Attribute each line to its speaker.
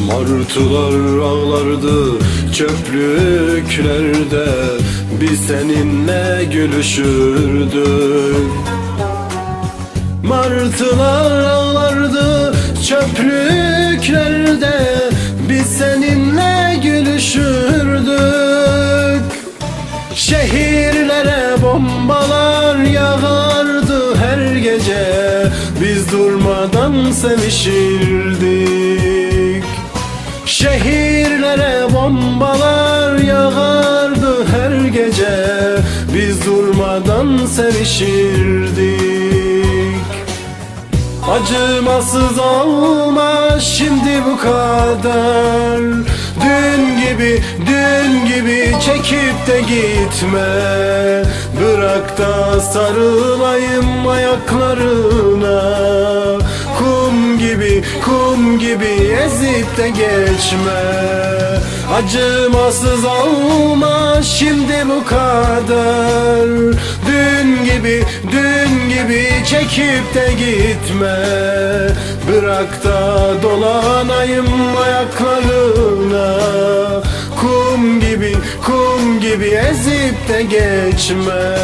Speaker 1: Martılar ağlardı çöplüklerde. Biz seninle gülüşürdük. Martılar ağlardı çöplüklerde. Biz seninle gülüşürdük. Şehirlere bombalar yağardı. Her gece Biz durmadan sevişirdik Biz durmadan sevişirdik. Acımasız olma şimdi bu kadar. Dün gibi, dün gibi çekip de gitme. Bırak da sarılayım ayaklarına. Kum gibi, kum gibi ezip de geçme. Acımasız olma şimdi bu kadar. Dün gibi, dün gibi çekip de gitme. Bırak da dolanayım ayaklarına. Kum gibi, kum gibi ezip de geçme